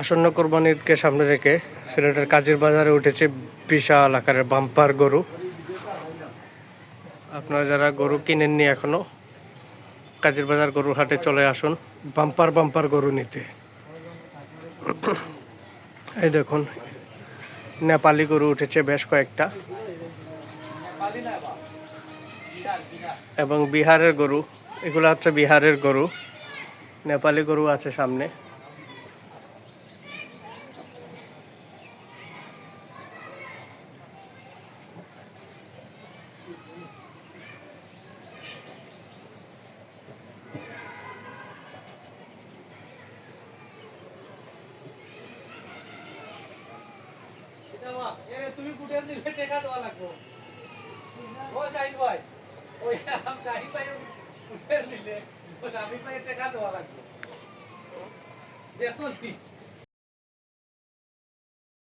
আসন্ন কোরবানিকে সামনে রেখে সিলেটের কাজীর বাজারে উঠেছে বিশাল আকারের বাম্পার গরু। আপনারা যারা গরু কিনেননি এখনও, কাজীর বাজার গরুর হাটে চলে আসুন, বাম্পার বাম্পার গরু নিতে। এই দেখুন, নেপালি গরু উঠেছে বেশ কয়েকটা। এবং বিহারের গরু, এগুলো হচ্ছে বিহারের গরু। নেপালি গরু আছে সামনে। তুমি দিলে টেকা দেওয়া লাগবো। ও ভাই। ওই শাহিন ভাই শাহিন ভাই টেকা দেওয়া লাগবে। দেখুন